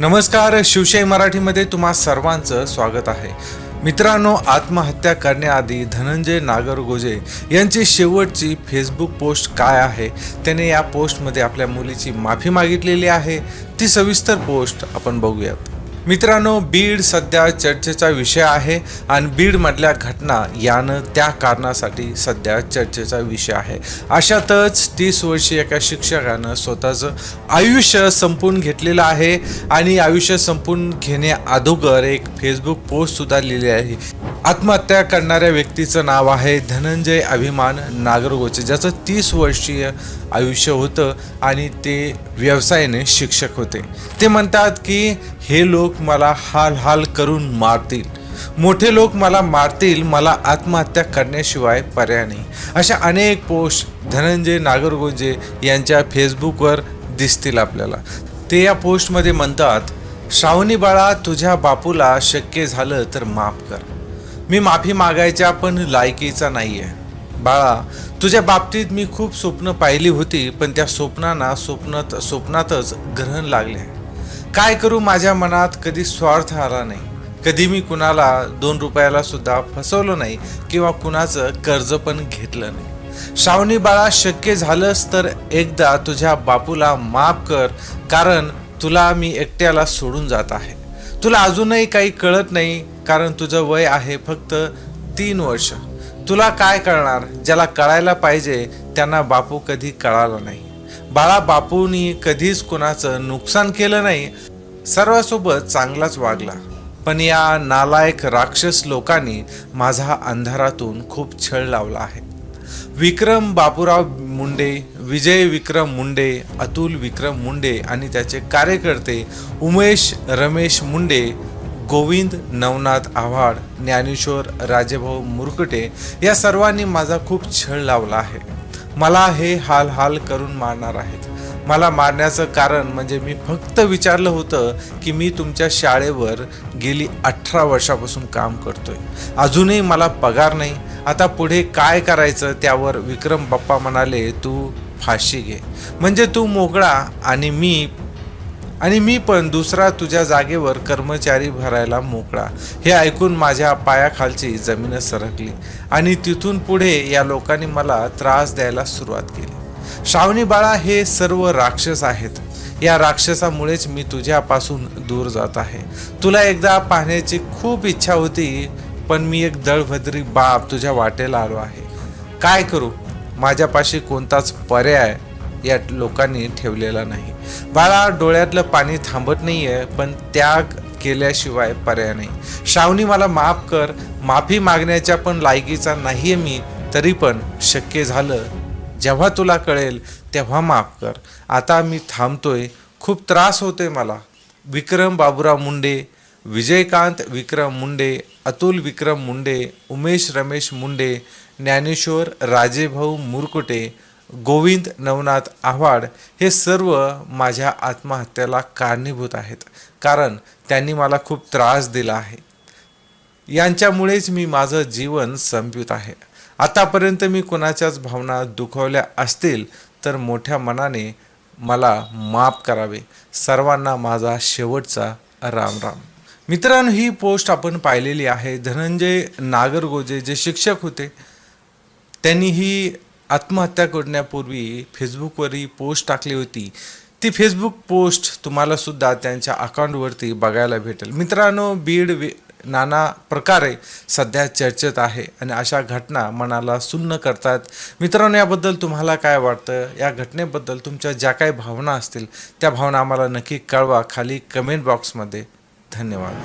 नमस्कार शिवशाही मराठीमध्ये तुम्हा सर्वांचं स्वागत आहे. मित्रांनो आत्महत्या करण्याआधी धनंजय नागरगोजे यांची शेवटची फेसबुक पोस्ट काय आहे त्याने या पोस्टमध्ये आपल्या मुलीची माफी मागितलेली आहे. ती सविस्तर पोस्ट आपण बघूयात. मित्रांनो बीड सध्या चर्चेचा विषय आहे आणि बीडमधल्या घटना यानं त्या कारणासाठी सध्या चर्चेचा विषय आहे. अशातच तीस वर्षीय एका शिक्षकानं स्वतःचं आयुष्य संपून घेतलेलं आहे आणि आयुष्य संपून घेणे अगोदर एक फेसबुक पोस्टसुद्धा लिहिली आहे. आत्महत्या करणाऱ्या व्यक्तीचं नाव आहे धनंजय अभिमान नागरगोचे ज्याचं तीस वर्षीय आयुष्य होतं आणि ते व्यवसायाने शिक्षक होते. ते म्हणतात की हे लोक मला हाल हाल करून मारतील. मोठे लोक मला मारतील मला आत्महत्या करण्याशिवाय पर्याय नाही. अशा अनेक पोस्ट धनंजय नागरगोजे यांच्या फेसबुकवर दिसतील आपल्याला. ते या पोस्टमध्ये म्हणतात श्रावणी बाळा तुझ्या बापूला शक्य झालं तर माफ कर. मी माफी मागायच्या पण लायकीचा नाही आहे बाळा तुझ्या बाबतीत मी खूप स्वप्न पाहिली होती पण त्या स्वप्नांना स्वप्नात स्वप्नातच ग्रहण लागले. काय करू माझ्या मनात कधी स्वार्थ आला नाही. कधी मी कुणाला दोन रुपयाला सुद्धा फसवलं नाही किंवा कुणाचं कर्ज पण घेतलं नाही. श्रावणी बाळा शक्य झालंच तर एकदा तुझ्या बापूला माफ कर कारण तुला मी एकट्याला सोडून जात आहे. तुला अजूनही काही कळत नाही कारण तुझं वय आहे फक्त तीन वर्ष. तुला काय कळणार ज्याला कळायला पाहिजे त्यांना बापू कधी कळाला नाही. बाळा बापूंनी कधीच कुणाचं नुकसान केलं नाही. सर्वांसोबत चांगलाच वागला. पण या नालायक राक्षस लोकांनी माझा अंधारातून खूप छळ लावला आहे. विक्रम बापूराव मुंडे विजय विक्रम मुंडे अतुल विक्रम मुंडे आणि त्याचे कार्यकर्ते उमेश रमेश मुंडे गोविंद नवनाथ आव्हाड ज्ञानेश्वर राजेभाऊ मुरकुटे या सर्वांनी माझा खूप छळ लावला आहे. मला हे हाल हाल करून मारणार आहेत. मला मारण्याचं कारण म्हणजे मी फक्त विचारलं होतं की मी तुमच्या शाळेवर गेली अठरा वर्षापासून काम करतोय. अजूनही मला पगार नाही. आता पुढे काय करायचं त्यावर विक्रम बाप्पा म्हणाले तू फाशी घे. म्हणजे तू मोकळा आणि मी आणि मी पण दुसरा तुझ्या जागेवर कर्मचारी भरायला मोकळा. हे ऐकून माझ्या पायाखालची जमीन सरकली आणि तिथून पुढे या लोकांनी मला त्रास द्यायला सुरुवात केली. श्रावणी बाळा हे सर्व राक्षस आहेत. या राक्षसामुळेच मी तुझ्यापासून दूर जात आहे. तुला एकदा पाहण्याची खूप इच्छा होती पण मी एक दळभद्री बाप तुझ्या वाटेला आलो आहे. काय करू? माझ्यापाशी कोणताच पर्याय या लोकांनी ठेवलेला नाही. बाळा डोळ्यातलं पाणी थांबत नाहीये पण त्याग केल्याशिवाय पर्याय नाही. श्रावणी मला माफ कर. माफी मागण्याच्या पण लायकीचा नाही आहे मी तरी पण शक्य झालं. जेव्हा तुला कळेल तेव्हा माफ कर. आता मी थांबतोय. खूप त्रास होतोय मला. विक्रम बाबुराव मुंडे विजयकांत विक्रम मुंडे अतुल विक्रम मुंडे उमेश रमेश मुंडे ज्ञानेश्वर राजेभाऊ मुरकुटे गोविंद नवनाथ आव्हाड हे सर्व माझ्या आत्महत्येला कारणीभूत आहेत. कारण त्यांनी मला खूप त्रास दिला आहे. यांच्यामुळेच मी माझं जीवन संपवित आहे. आतापर्यंत मी कोणाच्याच भावना दुखवल्या असतील तर मोठ्या मनाने मला माफ करावे. सर्वांना माझा शेवटचा राम राम मित्रांनो ही पोस्ट आपण पाहिलेली आहे. धनंजय नागरगोजे जे शिक्षक होते त्यांनी ही आत्महत्या करण्यापूर्वी फेसबुकवरही पोस्ट टाकली होती. ती फेसबुक पोस्ट तुम्हाला सुद्धा त्यांच्या अकाउंटवरती बघायला भेटेल. मित्रांनो बीड वि नाना प्रकारे सध्या चर्चेत आहे आणि अशा घटना मनाला सुन्न करतात. मित्रांनो याबद्दल तुम्हाला काय वाटतं? या घटनेबद्दल तुमच्या ज्या काही भावना असतील त्या भावना आम्हाला नक्की कळवा खाली कमेंट बॉक्समध्ये धन्यवाद.